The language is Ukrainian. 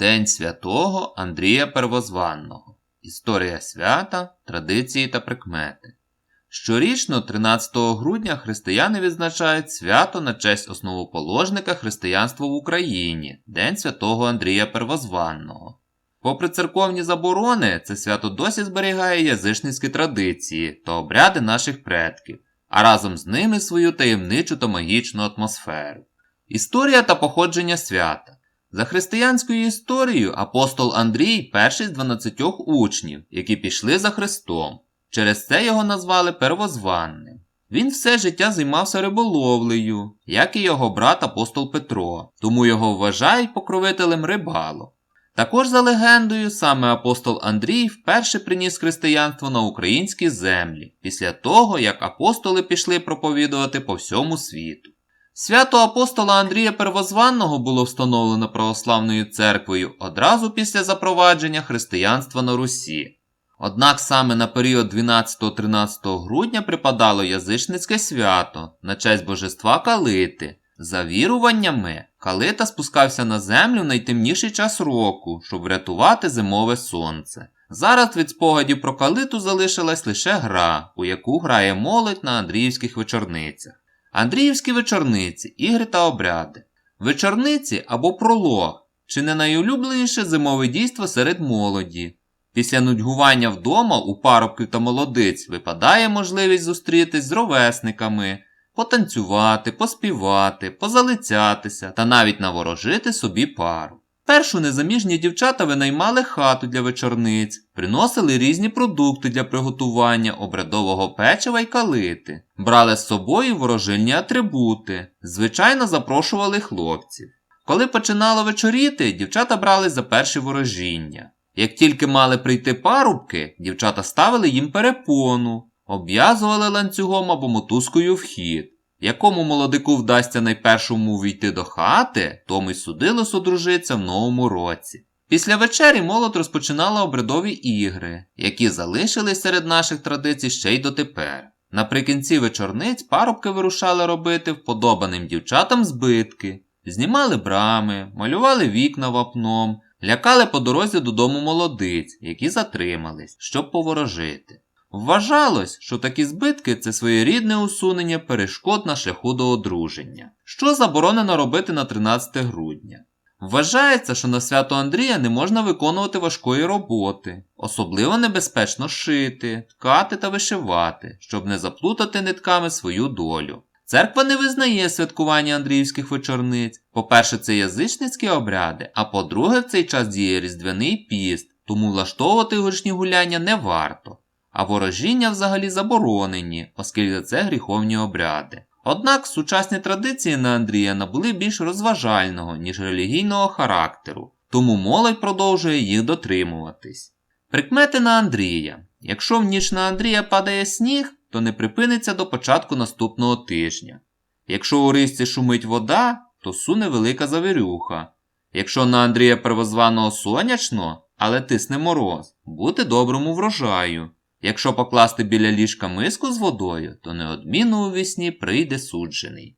День святого Андрія Первозванного. Історія свята, традиції та прикмети. Щорічно, 13 грудня, християни відзначають свято на честь основоположника християнства в Україні День святого Андрія Первозванного. Попри церковні заборони, це свято досі зберігає язичницькі традиції та обряди наших предків, а разом з ними свою таємничу та магічну атмосферу. Історія та походження свята. За християнською історією апостол Андрій перший з 12 учнів, які пішли за Христом. Через це його назвали первозванним. Він все життя займався риболовлею, як і його брат апостол Петро, тому його вважають покровителем рибалок. Також за легендою, саме апостол Андрій вперше приніс християнство на українські землі, після того, як апостоли пішли проповідувати по всьому світу. Свято апостола Андрія Первозванного було встановлено православною церквою одразу після запровадження християнства на Русі. Однак саме на період 12-13 грудня припадало язичницьке свято на честь божества Калити. За віруваннями, Калита спускався на землю в найтемніший час року, щоб врятувати зимове сонце. Зараз від спогадів про калиту залишилась лише гра, у яку грає молодь на Андріївських вечорницях. Андріївські вечорниці, ігри та обряди. Вечорниці або пролог, чи не найулюбленіше зимове дійство серед молоді. Після нудьгування вдома у парубків та молодиць випадає можливість зустрітись з ровесниками, потанцювати, поспівати, позалицятися та навіть наворожити собі пару. Першу незаміжні дівчата винаймали хату для вечорниць, приносили різні продукти для приготування обрядового печива й калити, брали з собою ворожильні атрибути, звичайно запрошували хлопців. Коли починало вечоріти, дівчата брали за перші ворожіння. Як тільки мали прийти парубки, дівчата ставили їм перепону, обв'язували ланцюгом або мотузкою вхід. Якому молодику вдасться найпершому війти до хати, тому й судилось одружитися в новому році. Після вечері молодь розпочинала обрядові ігри, які залишились серед наших традицій ще й дотепер. Наприкінці вечорниць парубки вирушали робити вподобаним дівчатам збитки, знімали брами, малювали вікна вапном, лякали по дорозі додому молодиць, які затримались, щоб поворожити. Вважалось, що такі збитки це своєрідне усунення перешкод на шляху до одруження, що заборонено робити на 13 грудня. Вважається, що на свято Андрія не можна виконувати важкої роботи, особливо небезпечно шити, ткати та вишивати, щоб не заплутати нитками свою долю. Церква не визнає святкування Андріївських вечорниць. По-перше, це язичницькі обряди, а по-друге, в цей час діє Різдвяний піст, тому влаштовувати гучні гуляння не варто. А ворожіння взагалі заборонені, оскільки це гріховні обряди. Однак сучасні традиції на Андрія набули більш розважального, ніж релігійного характеру, тому молодь продовжує їх дотримуватись. Прикмети на Андрія. Якщо в ніч на Андрія падає сніг, то не припиниться до початку наступного тижня. Якщо у рисці шумить вода, то суне велика завірюха. Якщо на Андрія первозваного сонячно, але тисне мороз, бути доброму врожаю. Якщо покласти біля ліжка миску з водою, то неодмінно у вісні прийде суджений.